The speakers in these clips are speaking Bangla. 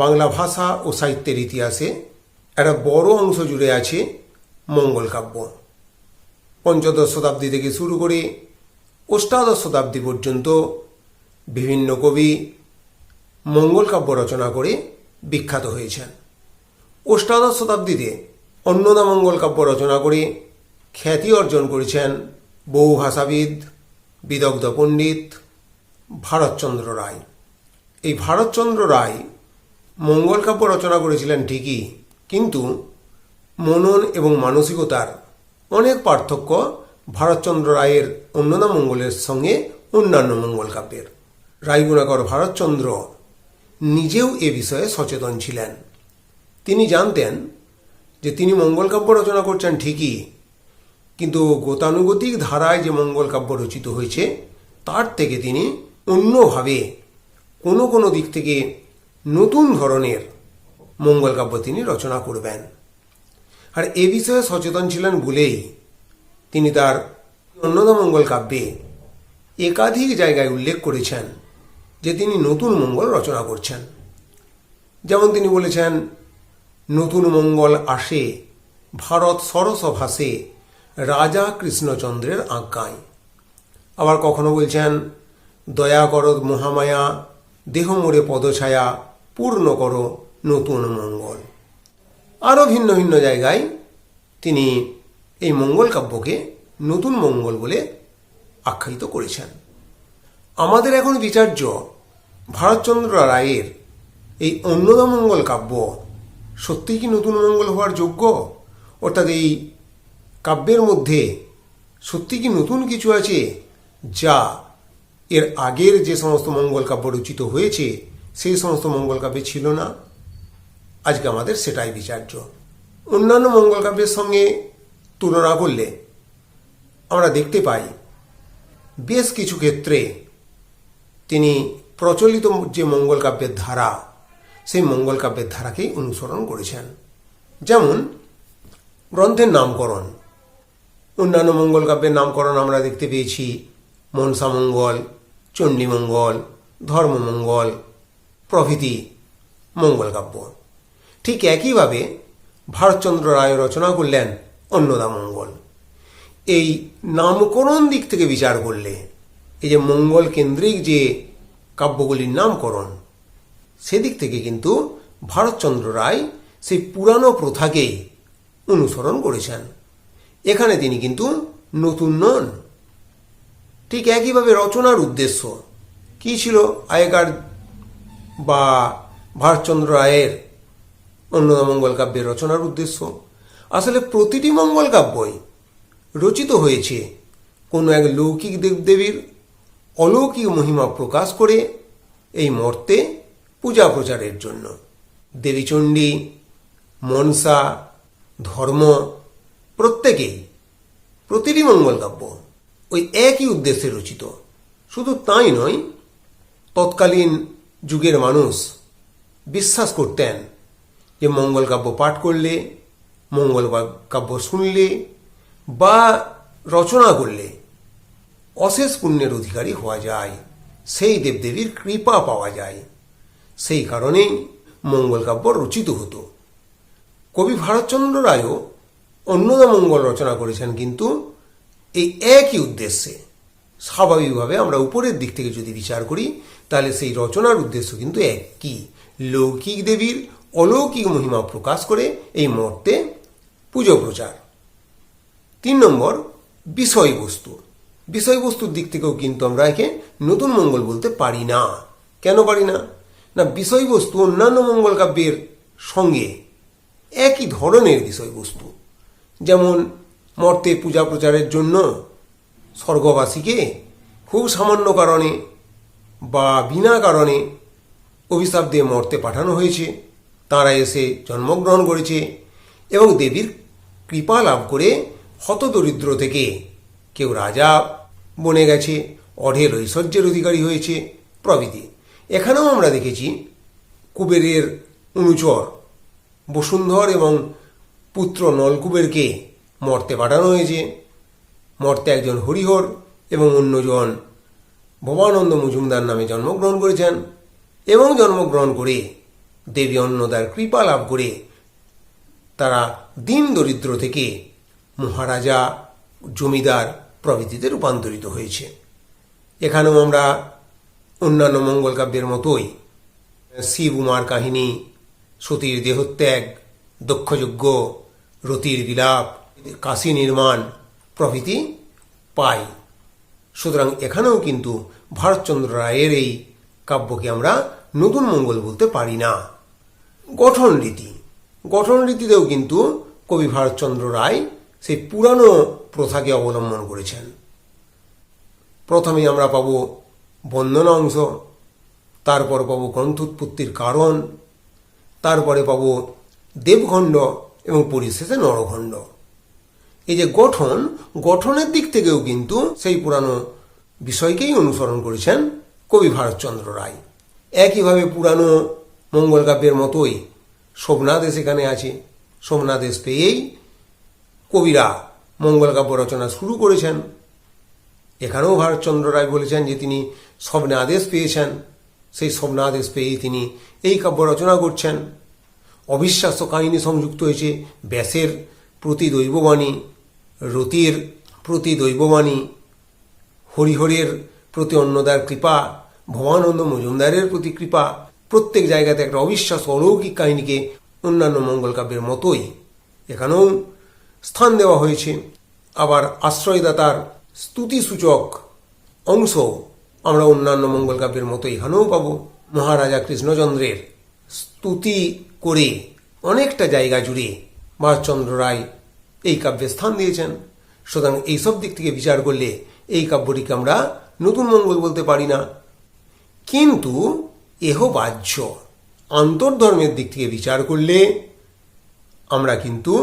বাংলা ভাষা ও সাহিত্যের ইতিহাসে একটা বড় অংশ জুড়ে আছে মঙ্গল কাব্য। পঞ্চদশ শতাব্দী থেকে শুরু করে অষ্টাদশ শতাব্দী পর্যন্ত বিভিন্ন কবি মঙ্গল কাব্য রচনা করে বিখ্যাত হয়েছেন। অষ্টাদশ শতাব্দীতে অন্নদা মঙ্গল কাব্য রচনা করে খ্যাতি অর্জন করেছেন বহু ভাষাবিদ বিদগ্ধ পণ্ডিত ভারতচন্দ্র রায়। এই ভারতচন্দ্র রায় মঙ্গল কাব্য রচনা করেছিলেন ঠিকই, কিন্তু মনন এবং মানসিকতার অনেক পার্থক্য ভারতচন্দ্র রায়ের অন্নদা মঙ্গলের সঙ্গে অন্যান্য মঙ্গল কাব্যের। রায়গুণাকর ভারতচন্দ্র নিজেও এ বিষয়ে সচেতন ছিলেন। তিনি জানতেন যে তিনি মঙ্গল কাব্য রচনা করছেন ঠিকই, কিন্তু গতানুগতিক ধারায় যে মঙ্গল কাব্য রচিত হয়েছে, তার থেকে তিনি অন্যভাবে কোনো কোনো দিক থেকে নতুন ধরনের মঙ্গল কাব্য তিনি রচনা করবেন। আর এ বিষয়ে সচেতন ছিলেন বলেই তিনি তার অন্নদা মঙ্গল কাব্যে একাধিক জায়গায় উল্লেখ করেছেন যে তিনি নতুন মঙ্গল রচনা করছেন। যেমন তিনি বলেছেন, নতুন মঙ্গল আসে ভারত সরস ভাসে রাজা কৃষ্ণচন্দ্রের আজ্ঞায়। আবার কখনো বলছেন, দয়া করদ মহামায়া, দেহ মোড়ে পদছায়া পূর্ণ করো নতুন মঙ্গল। আরও ভিন্ন ভিন্ন জায়গায় তিনি এই মঙ্গল কাব্যকে নতুন মঙ্গল বলে আখ্যায়িত করেছেন। আমাদের এখন বিচার্য ভারতচন্দ্র রায়ের এই অন্নদা মঙ্গল কাব্য সত্যিই কি নতুন মঙ্গল হওয়ার যোগ্য? অর্থাৎ এই কাব্যের মধ্যে সত্যি কি নতুন কিছু আছে যা এর আগের যে সমস্ত মঙ্গল কাব্য রচিত হয়েছে সেই সমস্ত মঙ্গল কাব্যে ছিল না। আজকে আমাদের সেটাই বিচার্য। অন্যান্য মঙ্গল কাব্যের সঙ্গে তুলনা করলে আমরা দেখতে পাই, বেশ কিছু ক্ষেত্রে তিনি প্রচলিত যে মঙ্গল কাব্যের ধারা, সেই মঙ্গল কাব্যের ধারাকেই অনুসরণ করেছেন। যেমন গ্রন্থের নামকরণ। অন্যান্য মঙ্গল কাব্যের নামকরণ আমরা দেখতে পেয়েছি মনসামঙ্গল চণ্ডীমঙ্গল ধর্মমঙ্গল প্রভৃতি মঙ্গল কাব্য। ঠিক একইভাবে ভারতচন্দ্র রায় রচনা করলেন অন্নদা মঙ্গল। এই নামকরণ দিক থেকে বিচার করলে, এই যে মঙ্গল কেন্দ্রিক যে কাব্যগুলির নামকরণ, সেদিক থেকে কিন্তু ভারতচন্দ্র রায় সেই পুরানো প্রথাকেই অনুসরণ করেছেন। এখানে তিনি কিন্তু নতুন নন। ঠিক একইভাবে রচনার উদ্দেশ্য কি ছিল আগেকার বা ভারতচন্দ্র রায়ের অন্নদা মঙ্গল কাব্যের রচনার উদ্দেশ্য। আসলে প্রতিটি মঙ্গল কাব্যই রচিত হয়েছে। কোনো এক লৌকিক দেবদেবীর অলৌকিক মহিমা প্রকাশ করে এই মর্তে পূজা প্রচারের জন্য। দেবীচণ্ডী, মনসা, ধর্ম প্রত্যেকেই প্রতিটি মঙ্গল কাব্য ওই একই উদ্দেশ্যে রচিত। শুধু তাই নয়, তৎকালীন যুগের মানুষ বিশ্বাস করতেন যে মঙ্গল কাব্য পাঠ করলে, মঙ্গল কাব্য শুনলে বা রচনা করলে অশেষ পুণ্যের অধিকারী হওয়া যায়, সেই দেবদেবীর কৃপা পাওয়া যায়। সেই কারণেই মঙ্গল কাব্য রচিত হতো। কবি ভারতচন্দ্র রায়ও অন্নদা মঙ্গল রচনা করেছেন, কিন্তু এই একই উদ্দেশ্যে। স্বাভাবিকভাবে আমরা উপরের দিক থেকে যদি বিচার করি তাহলে সেই রচনার উদ্দেশ্য কিন্তু একই। লৌকিক দেবীর অলৌকিক মহিমা প্রকাশ করে এই মর্তে পুজো প্রচার। তিন নম্বর, বিষয়বস্তু। বিষয়বস্তুর দিক থেকেও কিন্তু আমরা একে নতুন মঙ্গল বলতে পারি না। কেন পারি না? না, বিষয়বস্তু অন্যান্য মঙ্গল কাব্যের সঙ্গে একই ধরনের বিষয়বস্তু। যেমন, মর্তে পূজা প্রচারের জন্য স্বর্গবাসীকে খুব সামান্য কারণে বা বিনা কারণে অভিশাপ দিয়ে মর্তে পাঠানো হয়েছে, তারা এসে জন্মগ্রহণ করেছে এবং দেবীর কৃপা লাভ করে হতদরিদ্র থেকে কেউ রাজা বনে গেছে, অঢেল ঐশ্বর্যের অধিকারী হয়েছে প্রভৃতি। এখানেও আমরা দেখেছি কুবেরের অনুচর বসুন্ধর এবং পুত্র নলকুবেরকে মর্তে পাঠানো হয়েছে। মর্তে একজন হরিহর এবং অন্যজন ভবানন্দ মজুমদার নামে জন্মগ্রহণ করেছেন এবং জন্মগ্রহণ করে দেবী অন্নদার কৃপা লাভ করে তারা দিন দরিদ্র থেকে মহারাজা জমিদার প্রভৃতিতে রূপান্তরিত হয়েছে। এখানেও আমরা অন্যান্য মঙ্গল কাব্যের মতোই শিব উমার কাহিনী, সতীর দেহত্যাগ, দক্ষযজ্ঞ, রতির বিলাপ, কাশী নির্মাণ প্রভৃতি পাই। সুতরাং এখানেও কিন্তু ভারতচন্দ্র রায়ের এই কাব্যকে আমরা নতুন মঙ্গল বলতে পারি না। গঠন রীতি। গঠন রীতিতেও কিন্তু কবি ভারতচন্দ্র রায় সেই পুরানো প্রথাকে অবলম্বন করেছেন। প্রথমে আমরা পাব বন্দনা অংশ, তারপর পাব গ্রন্থোৎপত্তির কারণ, তারপরে পাব দেবখণ্ড এবং পরিশেষে নরখণ্ড। এই যে গঠন, গঠনের দিক থেকেও কিন্তু সেই পুরানো বিষয়কেই অনুসরণ করেছেন কবি ভারতচন্দ্র রায়। একইভাবে পুরানো মঙ্গল কাব্যের মতোই সোমনাদেশ এখানে আছে। সোমনাদেশ পেয়েই কবিরা মঙ্গল কাব্য রচনা শুরু করেছেন। এখানেও ভারতচন্দ্র রায় বলেছেন যে তিনি স্বপ্নে আদেশ পেয়েছেন। সেই স্বপ্নে আদেশ পেয়েই তিনি এই কাব্য রচনা করছেন। অবিশ্বাস্য কাহিনী সংযুক্ত হয়েছে ব্যাসের প্রতি দৈববাণী। রতির প্রতি দৈববাণী, হরিহরের প্রতি অন্নদার কৃপা, ভবানন্দ মজুমদারের প্রতি কৃপা, প্রত্যেক জায়গাতে একটা অবিশ্বাস্য অলৌকিক কাহিনীকে অন্যান্য মঙ্গল কাব্যের মতোই এখানেও স্থান দেওয়া হয়েছে। আবার আশ্রয়দাতার স্তুতিসূচক অংশ আমরা অন্যান্য মঙ্গল কাব্যের মতো এখানেও পাব। মহারাজা কৃষ্ণচন্দ্রের স্তুতি করে অনেকটা জায়গা জুড়ে ভারতচন্দ্র রায় এই কাব্যে স্থান দিয়েছেন। সুতরাং এইসব দিক থেকে বিচার করলে এই কাব্যটিকে আমরা নতুন মঙ্গল বলতে পারি না। কিন্তু এহ বাহ্য আন্তর্ধর্মের দিক থেকে বিচার করলে আমরা কিন্তু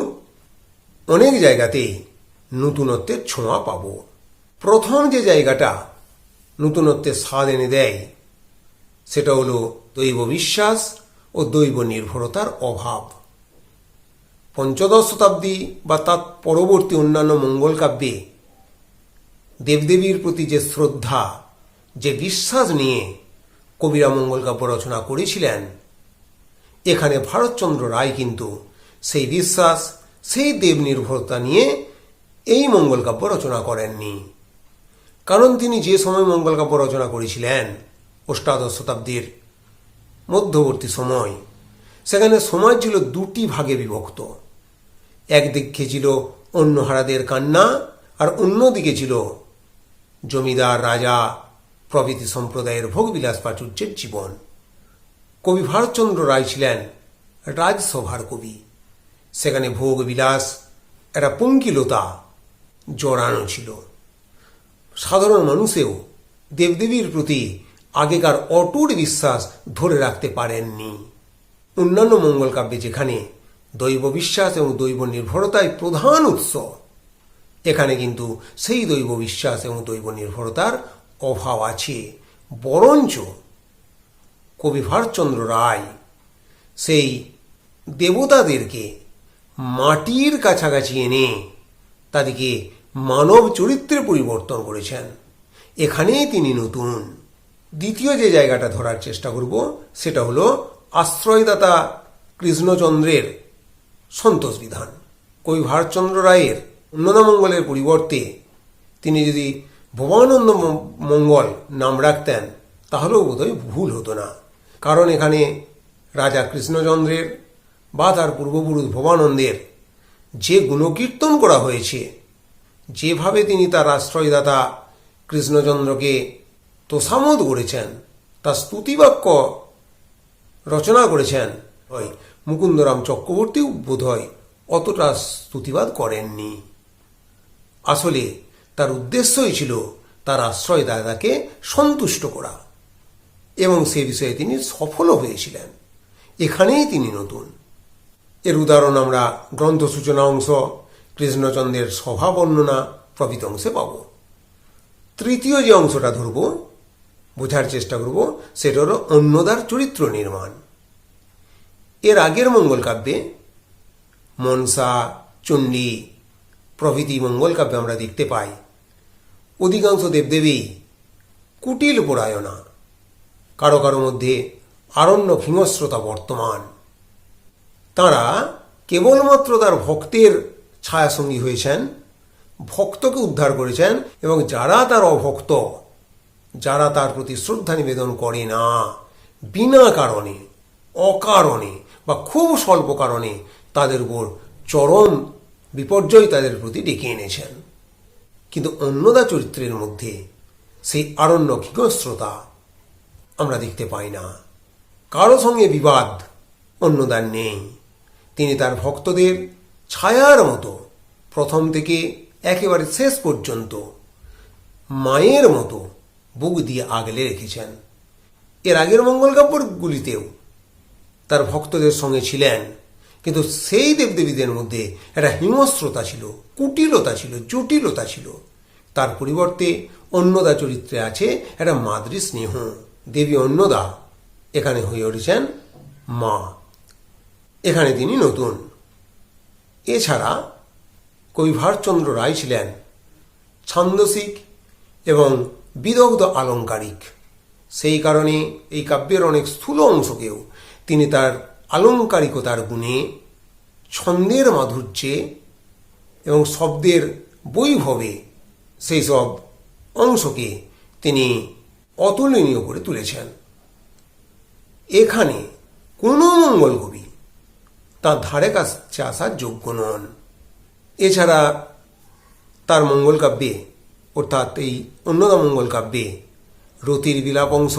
অনেক জায়গাতেই নতুনত্বের ছোঁয়া পাব। প্রথম যে জায়গাটা নতুনত্বের স্বাদ এনে দেয়, সেটা হলো দৈব বিশ্বাস ও দৈব নির্ভরতার অভাব। পঞ্চদশ শতাব্দী বা তার পরবর্তী অন্যান্য মঙ্গল কাব্যে দেবদেবীর প্রতি যে শ্রদ্ধা, যে বিশ্বাস নিয়ে কবিরা মঙ্গল কাব্য রচনা করেছিলেন, এখানে ভারতচন্দ্র রায় কিন্তু সেই বিশ্বাস, সেই দেব নির্ভরতা নিয়ে এই মঙ্গল কাব্য রচনা করেননি। কারণ তিনি যে সময় মঙ্গল কাব্য রচনা করেছিলেন, অষ্টাদশ শতাব্দীর মধ্যবর্তী সময়, সেখানে সমাজ ছিল দুটি ভাগে বিভক্ত। একদিকে ছিল অন্যহারাদের কান্না, আর অন্যদিকে ছিল জমিদার রাজা প্রভৃতি সম্প্রদায়ের ভোগবিলাস প্রাচুর্যের জীবন। কবি ভারতচন্দ্র রায় ছিলেন রাজসভার কবি। সেখানে ভোগ বিলাস একটা পঙ্কিলতা জড়ানো ছিল। সাধারণ মানুষেও দেবদেবীর প্রতি আগেকার অটুট বিশ্বাস ধরে রাখতে পারেননি। অন্যান্য মঙ্গল কাব্যে যেখানে দৈব বিশ্বাস এবং দৈব নির্ভরতাই প্রধান উৎস। এখানে কিন্তু সেই দৈব বিশ্বাস এবং দৈব নির্ভরতার অভাব আছে। বরঞ্চ কবি ভারচন্দ্র রায় সেই দেবতাদেরকে মাটির কাছাকাছি এনে তাদেরকে মানব চরিত্রে পরিবর্তন করেছেন। এখানেই তিনি নতুন। দ্বিতীয় যে জায়গাটা ধরার চেষ্টা করব সেটা হলো আশ্রয়দাতা কৃষ্ণচন্দ্রের সন্তোষ বিধান। কবি ভারতচন্দ্র রায়ের অন্নদামঙ্গলের পরিবর্তে তিনি যদি ভবানন্দ মঙ্গল নাম রাখতেন, তাহলেও বোধহয় ভুল হতো না। কারণ এখানে রাজা কৃষ্ণচন্দ্রের বা তার পূর্বপুরুষ ভবানন্দের যে গুণকীর্তন করা হয়েছে, যেভাবে তিনি তার আশ্রয়দাতা কৃষ্ণচন্দ্রকে তোষামত করেছেন, তার স্তুতিবাক্য রচনা করেছেন হয় মুকুন্দরাম চক্রবর্তীও বোধহয় অতটা স্তুতিবাদ করেননি। আসলে তার উদ্দেশ্যই ছিল তার আশ্রয়দাতাকে সন্তুষ্ট করা এবং সে বিষয়ে তিনি সফলও হয়েছিলেন। এখানেই তিনি নতুন। এর উদাহরণ আমরা গ্রন্থ সূচনা অংশ, কৃষ্ণচন্দ্রের সভা বর্ণনা প্রভৃত অংশে পাব। তৃতীয় যে অংশটা ধরব, বোঝার চেষ্টা করব, সেটা হলো অন্যদার চরিত্র নির্মাণ। এর আগের মঙ্গল কাব্যে মনসা, চণ্ডী প্রভৃতি মঙ্গল কাব্যে আমরা দেখতে পাই। অধিকাংশ দেবদেবী কুটিল পরায়ণা। কারও কারও মধ্যে আরণ্য হিংস্রতা বর্তমান। তাঁরা কেবলমাত্র তার ভক্তের ছায়াসঙ্গী হয়েছেন, ভক্তকে উদ্ধার করেছেন এবং যারা তার অভক্ত, যারা তার প্রতি শ্রদ্ধা নিবেদন করে না, বিনা কারণে, অকারণে বা খুব স্বল্প কারণে তাদের উপর চরম বিপর্যয় তাদের প্রতি ডেকে এনেছেন। কিন্তু অন্নদা চরিত্রের মধ্যে সেই আরণ্য হিংস্রতা আমরা দেখতে পাই না। কারও সঙ্গে বিবাদ অন্যদার নেই। তিনি তার ভক্তদের ছায়ার মতো প্রথম থেকে একেবারে শেষ পর্যন্ত মায়ের মতো বুক দিয়ে আগলে রেখেছেন। এর আগের মঙ্গলকাব্যগুলিতেও তার ভক্তদের সঙ্গে ছিলেন। কিন্তু সেই দেবদেবীদের মধ্যে একটা হিংস্রতা ছিল, কুটিলতা ছিল, জটিলতা ছিল। তার পরিবর্তে অন্নদা চরিত্রে আছে একটা মাদ্রি স্নেহ। দেবী অন্নদা এখানে হয়ে উঠেছেন মা। এখানে তিনি নতুন। এছাড়া কবি ভারচন্দ্র রায় ছিলেন ছান্দসিক এবং বিদগ্ধ আলংকারিক সেই কারণে এই কাব্যের অনেক স্থূল অংশকেও তিনি তার আলংকারিকতার গুণে, ছন্দের মাধুর্যে এবং শব্দের বৈভবে সেই সব অংশকে তিনি অতুলনীয় করে তুলেছেন। এখানে কোনো মঙ্গল কবি তার ধারে কাছে আসার যোগ্য নন। এছাড়া তার মঙ্গল কাব্যে, অর্থাৎ এই অন্যদা মঙ্গল কাব্যে রতির বিলাপ অংশ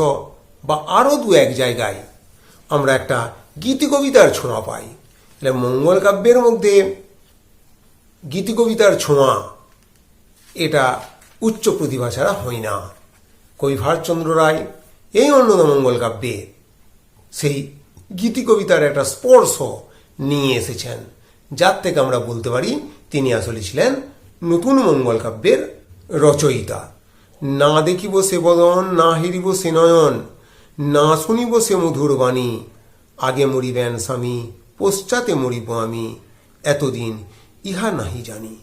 বা আরও দু এক জায়গায় আমরা একটা গীতি কবিতার ছোঁয়া পাই। তাহলে মঙ্গল কাব্যের মধ্যে গীতি কবিতার ছোঁয়া, এটা উচ্চ প্রতিভা ছাড়া হয় না। কবি ভারচন্দ্র রায়, এই অন্যদা মঙ্গল কাব্যে সেই গীতি কবিতার একটা স্পর্শ নিয়ে এসেছেন। যার থেকে আমরা বলতে পারি, তিনি আসলে ছিলেন নতুন মঙ্গল কাব্যের রচয়িতা। না দেখিব সে বদন, না হেরিব সে নয়ন। না শুনিব সে মধুর বাণী। আগে মরিবেন স্বামী, পশ্চাতে মরিব আমি। এতদিন ইহা নাহি জানি।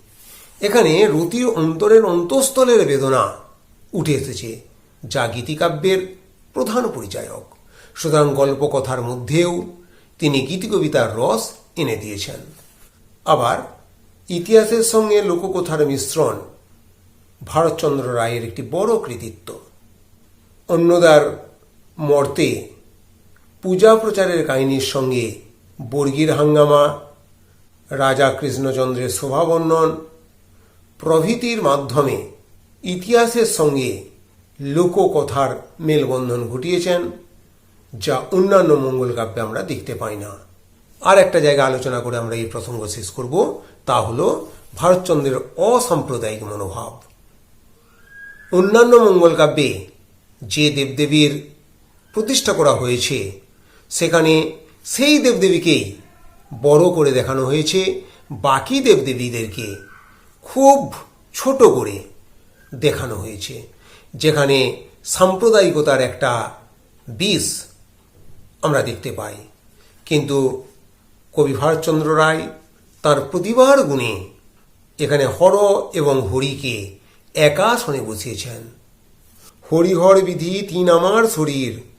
এখানে রতির অন্তরের অন্তঃস্থলের বেদনা উঠে এসেছে, যা গীতিকাব্যের প্রধান পরিচায়ক। সুতরাং গল্পকথার মধ্যেও তিনি গীতিকবিতার রস এনে দিয়েছেন। আবার ইতিহাসের সঙ্গে লোককথার মিশ্রণ ভারতচন্দ্র রায়ের একটি বড় কৃতিত্ব। অন্যদার মর্তে পূজা প্রচারের কাহিনীর সঙ্গে বর্গীর হাঙ্গামা, রাজা কৃষ্ণচন্দ্রের শোভাবর্ণন প্রভৃতির মাধ্যমে ইতিহাসের সঙ্গে লোককথার মেলবন্ধন ঘটিয়েছেন, যা অন্যান্য মঙ্গল কাব্যে আমরা দেখতে পাই না। আর একটা জায়গা আলোচনা করে আমরা এই প্রসঙ্গ শেষ করব, তা হল ভারতচন্দ্রের অসাম্প্রদায়িক মনোভাব। অন্যান্য মঙ্গল কাব্যে যে দেবদেবীর প্রতিষ্ঠা করা হয়েছে। সেখানে সেই দেবদেবীকেই বড় করে দেখানো হয়েছে, বাকি দেবদেবীদেরকে খুব ছোট করে দেখানো হয়েছে, যেখানে সাম্প্রদায়িকতার একটা বিষ আমরা দেখতে পাই। কিন্তু কবি ভারতচন্দ্র রায় তার প্রতিভার গুণে এখানে হর এবং হরিকে একাসনে বসিয়েছেন। হরিহর বিধি তিন আমার শরীর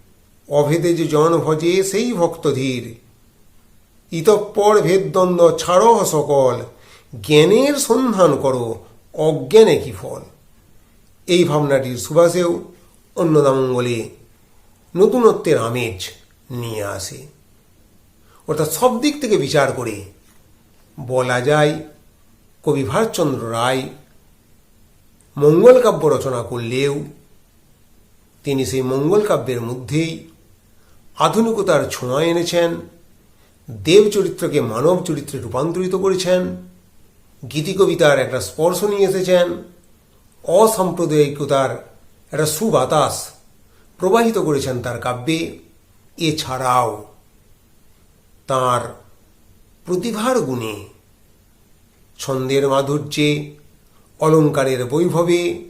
অভেদে যে জন ভজে, সেই ভক্তধীর ইতঃপর ভেদদ্বন্দ্ব ছাড় সকল, জ্ঞানের সন্ধান করো, অজ্ঞানে কি ফল? এই ভাবনাটির সুবাসেও অন্নদামঙ্গলে নতুনত্বের আমেজ নিয়ে আসে। অর্থাৎ সব দিক থেকে বিচার করে বলা যায়, কবি ভারতচন্দ্র রায় মঙ্গল কাব্য রচনা করলেও তিনি সেই মঙ্গল কাব্যের মধ্যেই আধুনিকতার ছোঁয়া এনেছেন দেব চরিত্রকে মানব চরিত্রে রূপান্তরিত করেছেন গীতি কবিতার একটা স্পর্শ নিয়ে এসেছেন, অসাম্প্রদায়িকতার একটা সুবাতাস প্রবাহিত করেছেন তার কাব্যে, এছাড়াও তার প্রতিভার গুণে, ছন্দের মাধুর্যে, অলঙ্কারের বৈভবে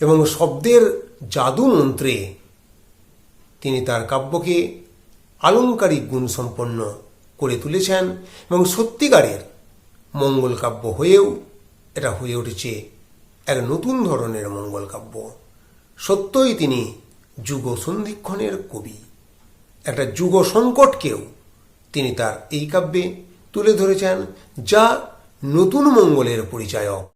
এবং শব্দের জাদু মন্ত্রে তিনি তার কাব্যকে আলংকারিক গুণ সম্পন্ন করে তুলেছেন এবং সত্যিকারের মঙ্গল কাব্য হয়েও এটা হয়ে উঠেছে এক নতুন ধরনের মঙ্গল কাব্য। সত্যই তিনি যুগ সন্ধিক্ষণের কবি। একটা যুগ সংকটকেও তিনি তার এই কাব্যে তুলে ধরেছেন, যা নতুন মঙ্গলের পরিচায়ক।